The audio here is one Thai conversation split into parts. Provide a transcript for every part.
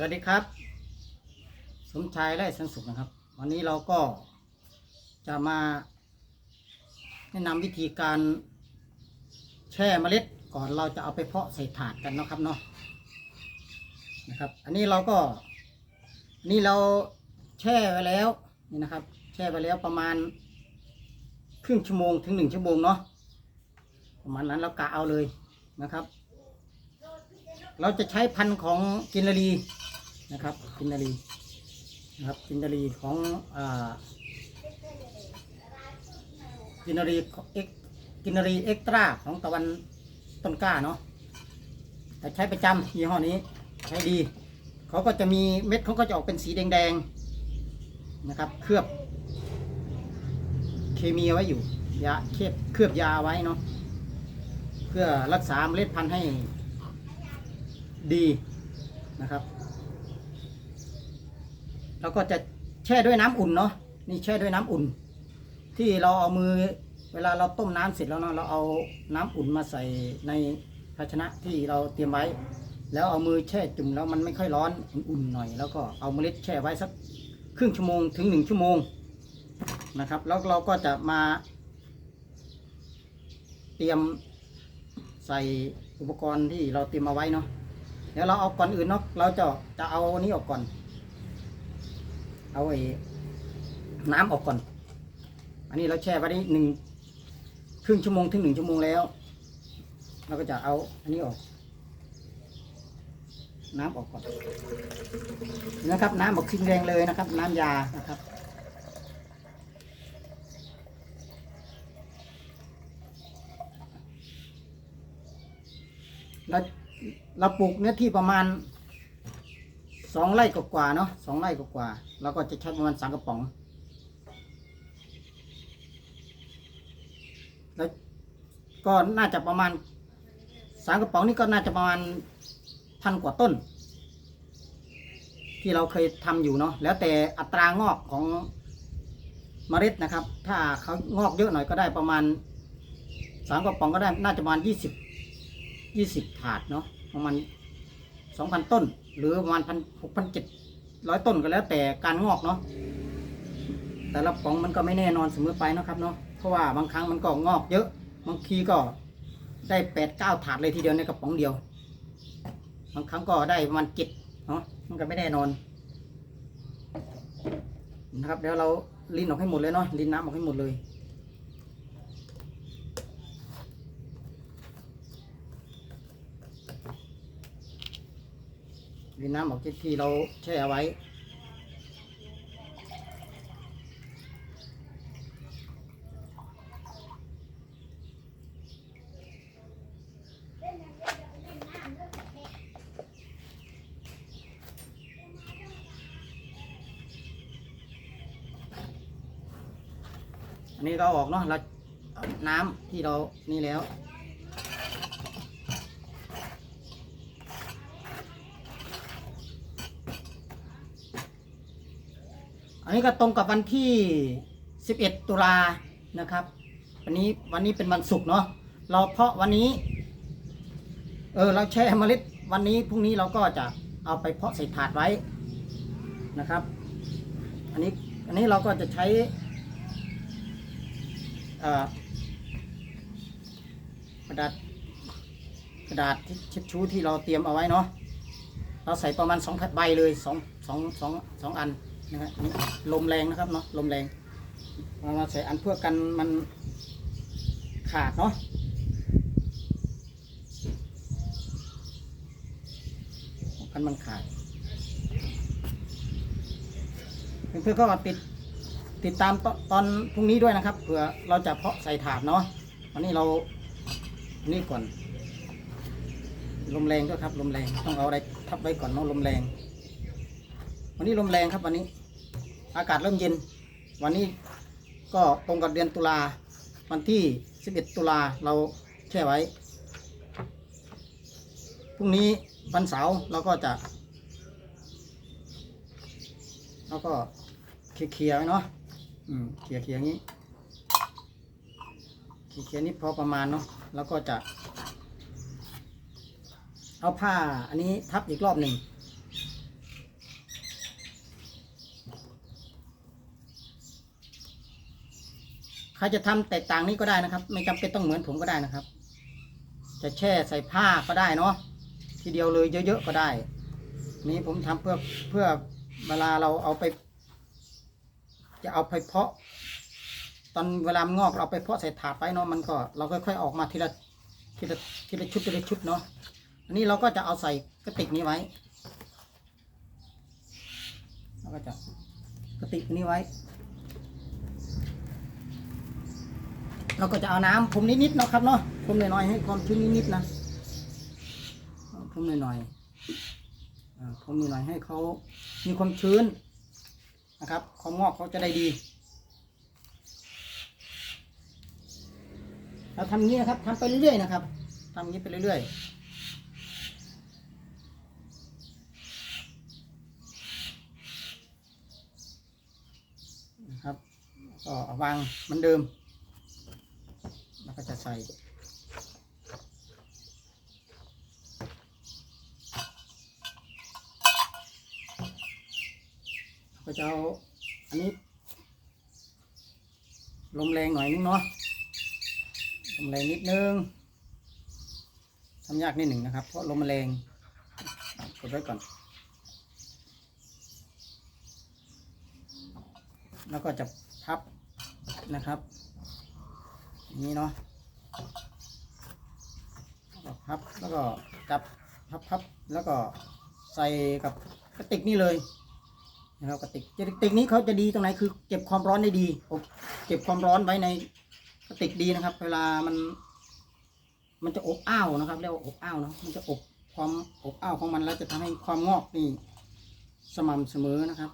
สวัสดีครับ สมชายไร่สันสุขนะครับ วันนี้เราก็จะมาแนะนำวิธีการแช่เมล็ดก่อนเราจะเอาไปเพาะใส่ถาดกันนะครับเนาะนะครับ อันนี้เราก็นนี่เราแช่ไว้แล้วนี่นะครับ แช่ไว้แล้วประมาณครึ่งชั่วโมงถึงหนึ่งชั่วโมงเนาะประมาณนั้นเรากะเอาเลยนะครับ เราจะใช้พันธุ์ของกินรี นะครับกินนารีนะครับกินนารีของอ่ากินนารีเอ็กกินนารีเอ็กตร้าของตะวันต้นกล้าเนาะแต่ใช้ประจำยี่ห้อนี้ใช้ดีเขาก็จะมีเม็ดเขาก็จะออกเป็นสีแดงๆนะครับ เคลือบ เคมีไว้อยู่ยาเคลือบเคลือบยาไว้เนาะเพื่อรักษาเมล็ดพันธุ์ให้ดีนะครับ แล้วก็จะแช่ด้วยน้ำอุ่นเนาะนี่แช่ด้วยน้ำอุ่น ที่เราเอามือเวลาเราต้มน้ำเสร็จแล้วเนาะเราเอาน้ำอุ่นมาใส่ในภาชนะที่เราเตรียมไว้ แล้วเอามือแช่จุ่มแล้วมันไม่ค่อยร้อนอุ่นๆหน่อย แล้วก็เอาเมล็ดแช่ไว้สักครึ่งชั่วโมงถึงหนึ่งชั่วโมงนะครับ แล้วเราก็จะมา เตรียมใส่อุปกรณ์ที่เราเตรียมมาไว้เนาะเดี๋ยวเราเอาก่อนอื่นเนาะเราจะจะเอาอันนี้ออกก่อน เอาไอ้น้ำออกก่อน อันนี้เราแช่ไว้ได้หนึ่งครึ่งชั่วโมงถึงหนึ่งชั่วโมงแล้ว เราก็จะเอาอันนี้ออก น้ำออกก่อนนะครับ น้ำออกขึ้นแรงเลยนะครับ น้ำยานะครับเราเราปลูกเนื้อที่ประมาณ องไร่กว่าเนาะสองไร่กว่าเราก็จะใช้ประมาณสามกระป๋อง แล้วก็น่าจะประมาณสามกระป๋องนี่ก็น่าจะประมาณพันกว่าต้น ที่เราเคยทำอยู่เนาะแล้วแต่อัตรางอกของเมล็ดนะครับ ถ้าเขางอกเยอะหน่อยก็ได้ประมาณสามกระป๋องก็ได้น่าจะประมาณยี่สิบยี่สิบถาดเนาะประมาณ สองพันต้น หรือประมาณพันหกพันเจ็ดร้อยต้นก็แล้วแต่การงอกเนาะแต่ละป๋องมันก็ไม่แน่นอนเสมอไปนะครับเนาะเพราะว่าบางครั้งมันก็งอกเยอะบางทีก็ได้แปดเก้าถาดเลยทีเดียวในกระป๋องเดียว บางครั้งก็ได้ประมาณเจ็ดเนาะมันก็ไม่แน่นอนนะครับเดี๋ยวเราลินออกให้หมดเลยเนาะลินน้ำออกให้หมดเลย ดินน้ำออกที่ที่เราแช่เอาไว้ อันนี้เราออกเนาะเราน้ำที่เรานี่แล้ว อันนี้ก็ตรงกับวันที่ 11 ตุลานะครับ วันนี้วันนี้เป็นวันศุกร์เนาะเราเพาะวันนี้ เออเราแช่เมล็ดวันนี้พรุ่งนี้เราก็จะเอาไปเพาะใส่ถาดไว้นะครับ อันนี้อันนี้เราก็จะใช้อ่อกระดาษกระดาษที่เช็ดชูที่เราเตรียมเอาไว้เนาะเราใส่ประมาณสองแผ่นใบเลยสองสองสองสองอัน นะฮะลมแรงนะครับเนาะลมแรงเรามาใส่อันเพื่อกันมันขาดเนาะกันมันขาดเพื่อนๆก็ติดติดตามตตอนพรุ่งนี้ด้วยนะครับเผื่อเราจะเพาะใส่ถาดเนาะวันนี้เรานี่ก่อน ลมแรงด้วยครับลมแรงต้องเอาอะไรทับไว้ก่อนเนาะลมแรง วันนี้ลมแรงครับวันนี้ อากาศเริ่มเย็น วันนี้ก็ตรงกับเดือนตุลาวันที่ 11 ตุลาเราแช่ไว้ พรุ่งนี้วันเสาร์เราก็จะเราก็เคลียร์ๆเนาะอืมเคลียร์ๆอย่างนี้เคลียร์ๆนี้พอประมาณเนาะ แล้วก็จะ เอาผ้าอันนี้ทับอีกรอบหนึ่ง ใครจะทำแตกต่างนี้ก็ได้นะครับ ไม่จำเป็นต้องเหมือนผมก็ได้นะครับ จะแช่ใส่ผ้าก็ได้เนาะทีเดียวเลยเยอะๆก็ได้ นี้ผมทำเพื่อเพื่อเวลาเราเอาไป จะเอาไปเพาะ ตอนเวลามงอกเราเอาไปเพาะใส่ถาดไว้เนาะมันก็ เราค่อยๆออกมาทีละทีละทีละชุดทีละชุดเนาะอันนี้เราก็จะเอาใส่กระติกนี้ไว้เราก็จะกระติกนี้ไว้ เราก็จะเอาน้ำพรมนิดๆเนาะครับเนาะพรมหน่อยๆให้ความชื้นนิดๆนะพรมหน่อยๆอ่าพรมหน่อยๆให้เขามีความชื้นนะครับความงอกเขาจะได้ดีเราทำอย่างนี้นะครับทำไปเรื่อยๆนะครับทำอย่างนี้ไปเรื่อยๆนะครับก็เอวางเหมือนเดิม ส่ก็จะเอาอันนี้ ลมแรงหน่อยนึงเนาะลมแรงนิดนึงทำยากนิดหนึ่งนะครับ เพราะลมแรงกดไว้ก่อน แล้วก็จะพับนะครับ นี้เนาะ แล้วก็พับแล้วก็จับพับพับแล้วก็ใส่กับกระติกนี่เลยนะครับกระติกกระติกนี้เขาจะดีตรงไหนคือเก็บความร้อนได้ดีอบเก็บความร้อนไว้ในกระติกดีนะครับ เวลามัน มันจะอบอ้าวนะครับเรียกว่าอบอ้าวเนาะมันจะอบความอบอ้าวของมันแล้วจะทำให้ความงอกนี่สม่ำเสมอนะครับ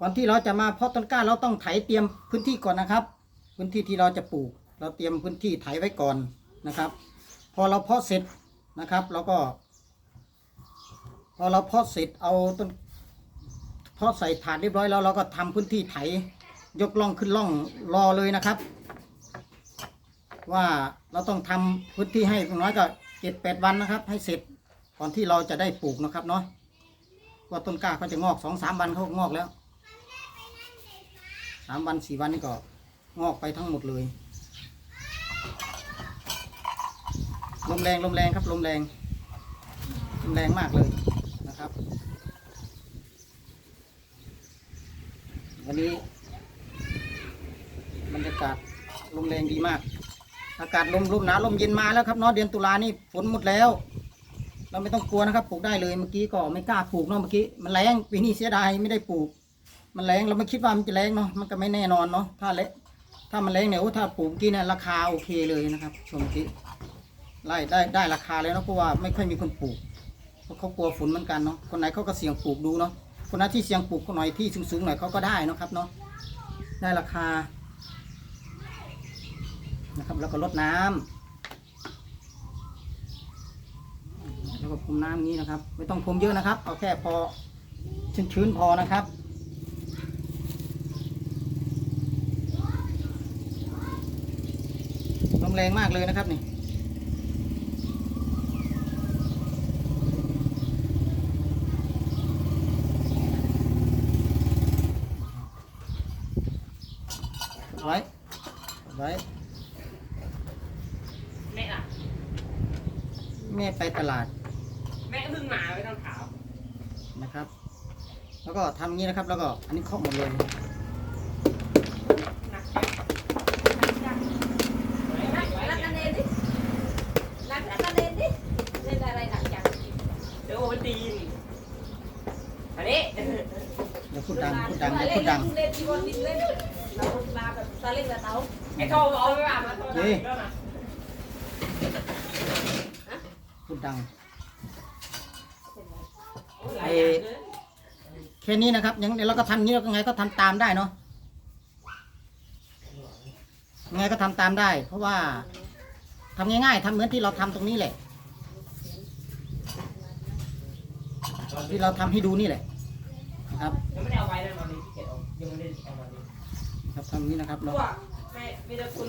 ก่อนที่เราจะมาเพาะต้นกล้าเราต้องไถเตรียมพื้นที่ก่อนนะครับ พื้นที่ที่เราจะปลูก เราเตรียมพื้นที่ไถไว้ก่อนนะครับ พอเราเพาะเสร็จนะครับเราก็ พอเราเพาะเสร็จเอาต้นเพอใส่ถาดเรียบร้อยแล้วเราก็ทำพื้นที่ไถยกล่องขึ้นล่องรอเลยนะครับ ว่าเราต้องทำพื้นที่ให้อย่างน้อยก็เจ็ดแปดวันนะครับ ให้เสร็จก่อนที่เราจะได้ปลูกนะครับเนาะว่าต้นกล้าเขาจะงอกสองสามวันเขาก็งอกแล้ว สามวันสี่วันนี่ก็งอกไปทั้งหมดเลย ลมแรงลมแรงครับลมแรงลมแรงมากเลยนะครับ วันนี้บรรยากาศลมแรงดีมาก อากาศลมลมหนาวลมเย็นมาแล้วครับเนาะเดือนตุลานี่ฝนหมดแล้ว เราไม่ต้องกลัวนะครับปลูกได้เลยเมื่อกี้ก็ไม่กล้าปลูกเนาะเมื่อกี้มันแรงปีนี้เสียดายไม่ได้ปลูก มันแรงเราไม่คิดว่ามันจะแรงเนาะมันก็ไม่แน่นอนเนาะถ้าเละถ้ามันแรงเนี่ยโอ้ถ้าปลูกกี้เนี่ยราคาโอเคเลยนะครับชมกี้ไล่ได้ได้ราคาเลยเนาะเพราะว่าไม่ค่อยมีคนปลูกเพราะเขากลัวฝนเหมือนกันเนาะคนไหนเขาก็เสี่ยงปลูกดูเนาะคนไหนที่เสี่ยงปลูกหน่อยที่สูงๆหน่อยเขาก็ได้เนาะครับเนาะได้ราคานะครับแล้วก็ลดน้ำแล้วก็พรมน้ำอย่านี้นะครับ ไม่ต้องพรมเยอะนะครับ เอาแค่พอชื้นๆพอนะครับ ลม แรงมากเลยนะครับนี่ไว้ไว้แม่ล่ะ แม่ไปตลาด แม่เพิ่งมาไม่ต้องถามนะครับ แล้วก็ทำอย่างนี้นะครับ แล้วก็อันนี้เคาะหมดเลย หนักจังหนักจัง รักรักกันเองดิรักรักกันเองดิเล่นอะไรหนักจัง เดี๋ยวโอวัลตีนอันนี้ เดี๋ยว พูดดังพูดดังเดี๋ยวพูดดังเล่นที่วันดินเล่นเราลาแบบตาเล่นกับเตาไอ้โทรเอาไปว่ามาตัวนั้นอีกแล้วนะพูดดังโอ้ยหลายอย่างเลยแค่นี้นะครับยังเดี๋ยวเราก็ทำอย่างนี้เราก็ไงก็ทำตามได้เนาะยังไงก็ทำตามได้ เพราะว่าทำง่ายๆทำเหมือนที่เราทำตรงนี้แหละที่เราทำให้ดูนี่แหละนะ ครับยังไม่ได้เอาไว้เลยวันนี้ที่เก็บเอายังไม่ได้เอามาดิครับทำอย่างนี้นะครับเพเนาะราะว่าแม่มีแต่คุณ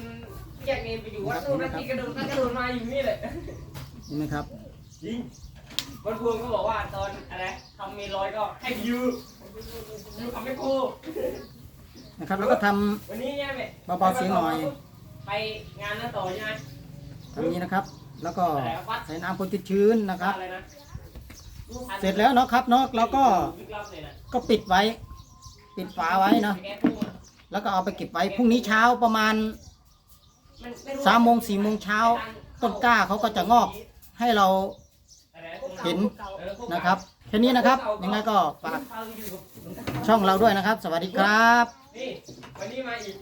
อยากเรียนไปอยู่วัดโน่นนาทีกระโดดกระโดดมาอยู่นี่แหละเห็นไหมครับจริงบนพวงก็บอกว่าตอนอะไรทำเมลอยก็ให้ยูยูทำไม่ครูนะครับ แล้วก็ทำ วันนี้เนี่ยแม่เบาๆเสียงหน่อย ไปงานนั้นต่อใช่ไหมทำนี้นะครับ แล้วก็ใส่น้ำคนชื้นๆนะครับ อะไรนะ เสร็จแล้วเนาะครับเนาะเราก็ก็ปิดไว้ ปิดฝาไว้เนาะแล้วก็เอาไปเก็บไว้พรุ่งนี้เช้าประมาณสามโมงสี่โมงเช้า ต้นกล้าเขาก็จะงอกให้เราเห็นนะครับแค่นี้นะครับยังไงก็ฝากช่องเราด้วยนะครับ สวัสดีครับนี่วันนี้มาอีก